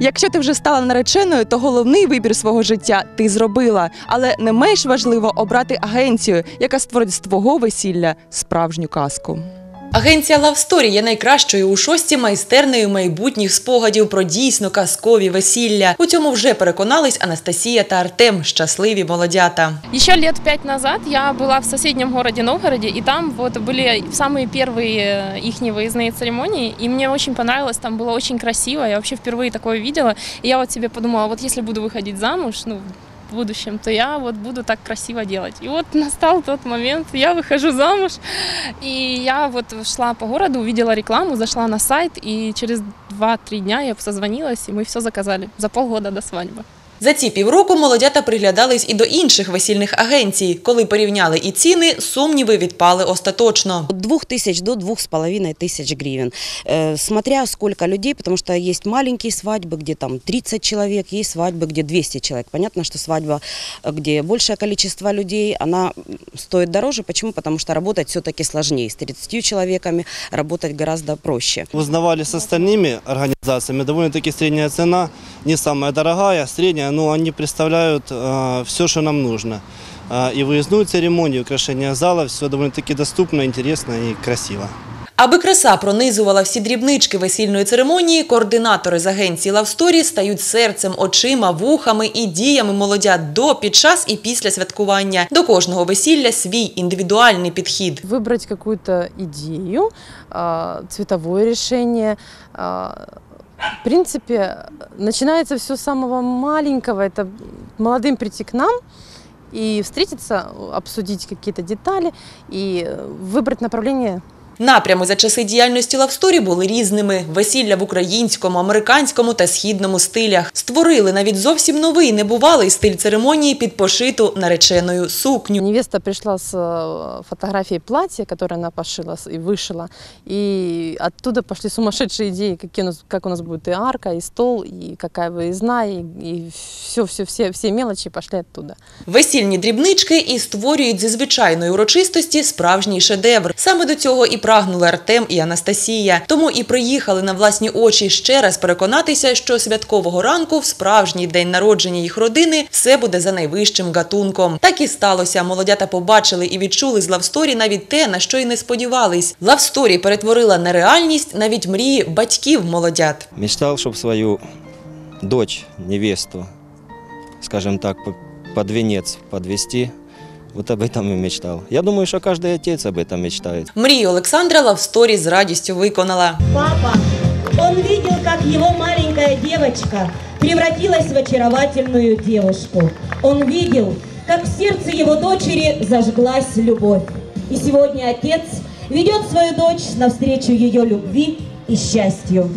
Якщо ти вже стала нареченою, то головний вибір свого життя ти зробила. Але не менш важливо обрати агенцію, яка створить з твого весілля справжню казку. Агенція Love Story є найкращою у шості майстернею майбутніх спогадів про дійсно казкові весілля. У цьому вже переконались Анастасія та Артем, щасливі молодята. Еще лет пять назад я была в соседнем городе Новгороде, и там вот были самые первые их выездные церемонии, и мне очень понравилось, там было очень красиво, я вообще впервые такое видела, и я вот себе подумала, вот если буду выходить замуж, ну, в будущем, то я вот буду так красиво делать. И вот настал тот момент, я выхожу замуж, и я вот шла по городу, увидела рекламу, зашла на сайт, и через 2-3 дня я созвонилась, и мы все заказали за полгода до свадьбы. За ці півроку молодята приглядались і до інших весільних агенцій. Коли порівняли і ціни, сумніви відпали остаточно. От двух тысяч до двух с половиной тысяч гривен. Э, Смотря сколько людей, потому что есть маленькие свадьбы, где там 30 человек, есть свадьбы, где 200 человек. Понятно, что свадьба, э, где большее количество людей, она м, стоит дороже. Почему? Потому что работать все-таки сложнее. С 30 человеками работать гораздо проще. Узнавали с остальными организациями, довольно-таки средняя цена, не самая дорогая, средняя, но они представляют все, что нам нужно. Э, и выездную церемонию, украшение зала, все довольно-таки доступно, интересно и красиво. Аби краса пронизувала всі дрібнички весільної церемонії, координатори з агенції Love Story стають серцем, очима, вухами і діями молодят до, під час і після святкування. До кожного весілля свій індивідуальний підхід. выбрать какую-то идею, а, цветовое решение. а, В принципе, начинается все с самого маленького. Это молодым прийти к нам и встретиться, обсудить какие-то детали и выбрать направление Напрями за часи діяльності Love Story були різними: весілля в українському, американському та східному стилях. Створили навіть зовсім новий небувалий стиль церемонії під пошиту нареченою сукню. Невеста пришла с э, фотографией платья, которое она пошила с- и вышила. И оттуда пошли сумасшедшие идеи, какие у нас, как у нас будет и арка, и стол, и какая выездная, и, и все, все, все, все мелочи пошли оттуда. Весільні дрібнички і створюють зі звичайної урочистості справжній шедевр. Саме до цього і прагнули Артем і Анастасія. Тому і приїхали на власні очі ще раз переконатися, що святкового ранку в справжній день народження їх родини все буде за найвищим гатунком. Так і сталося. Молодята побачили і відчули з лавсторі навіть те, на що й не сподівались. Лавсторі перетворила на реальність навіть мрії батьків молодят. Мечтал, чтобы свою дочь, невесту, скажем так, под венец подвести. Вот об этом и мечтал. Я думаю, что каждый отец об этом мечтает. Мрію Олександра Лавсторі з радістю виконала. Папа, он видел, как его маленькая девочка превратилась в очаровательную девушку. Он видел, как в сердце его дочери зажглась любовь. И сегодня отец ведет свою дочь навстречу ее любви и счастью.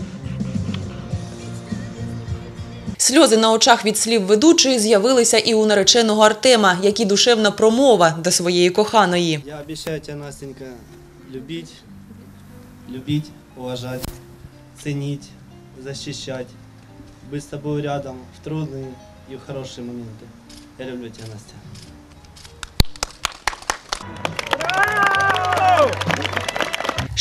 Сльози на очах від слів ведучої з'явилися і у нареченого Артема, як і душевна промова до своєї коханої. Я обещаю тебя, Настенька, любить, любить, уважать, ценить, защищать, быть с тобой рядом в трудные и в хорошие моменты. Я люблю тебя, Настя.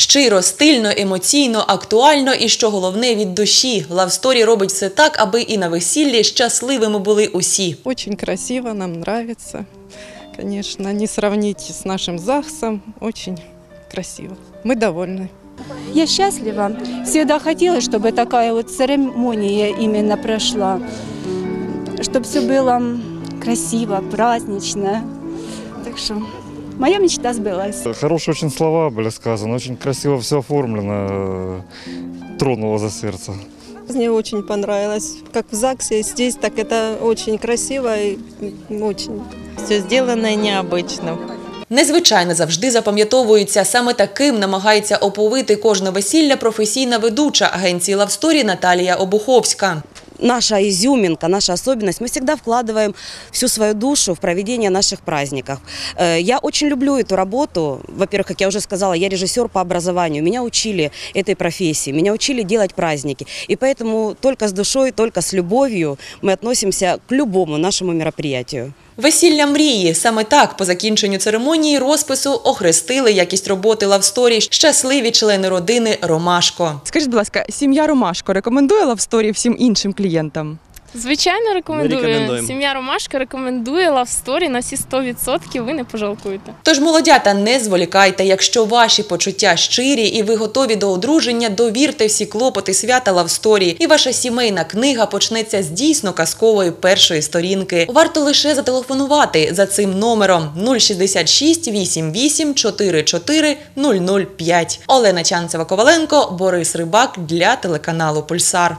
Щиро, стильно, емоційно, актуально і що головне від душі. Лавсторі робить все так, аби і на весіллі щасливими були усі. Очень красиво, нам нравится. Конечно, не сравнить с нашим ЗАГСом. Очень красиво. Мы довольны. Я счастлива. Всегда хотела, чтобы такая вот церемония именно прошла. Чтобы все было красиво, празднично. Так что моя мечта сбылась. Хорошие очень слова были сказаны, очень красиво все оформлено, э, тронуло за сердце. Мне очень понравилось. Как в ЗАГСе, здесь так это очень красиво и очень. Все сделано необычно. Незвичайно завжди запам'ятовується. Саме таким намагається оповити кожне весілля професійна ведуча агенції Лавсторі Наталія Обуховська. наша изюминка, наша особенность. Мы всегда вкладываем всю свою душу в проведение наших праздников. Э, Я очень люблю эту работу. Во-первых, как я уже сказала, я режиссер по образованию. Меня учили этой профессии, меня учили делать праздники. И поэтому только с душой, только с любовью мы относимся к любому нашему мероприятию. Весілля мрії саме так по закінченню церемонії розпису охрестили якість роботи Лавсторі щасливі члени родини Ромашко. Скажіть, будь ласка, сім'я Ромашко рекомендує Лавсторі всім іншим клієнтам? Звичайно, рекомендую. рекомендуємо. Сім'я Ромашка рекомендує лавсторі на всі 100%, ви не пожалкуєте. Тож, молодята, не зволікайте. Якщо ваші почуття щирі і ви готові до одруження, довірте всі клопоти свята Лавсторі, і ваша сімейна книга почнеться з дійсно казкової першої сторінки. Варто лише зателефонувати за цим номером 066 88 44 005. Олена Чанцева Коваленко, Борис Рибак для телеканалу Пульсар.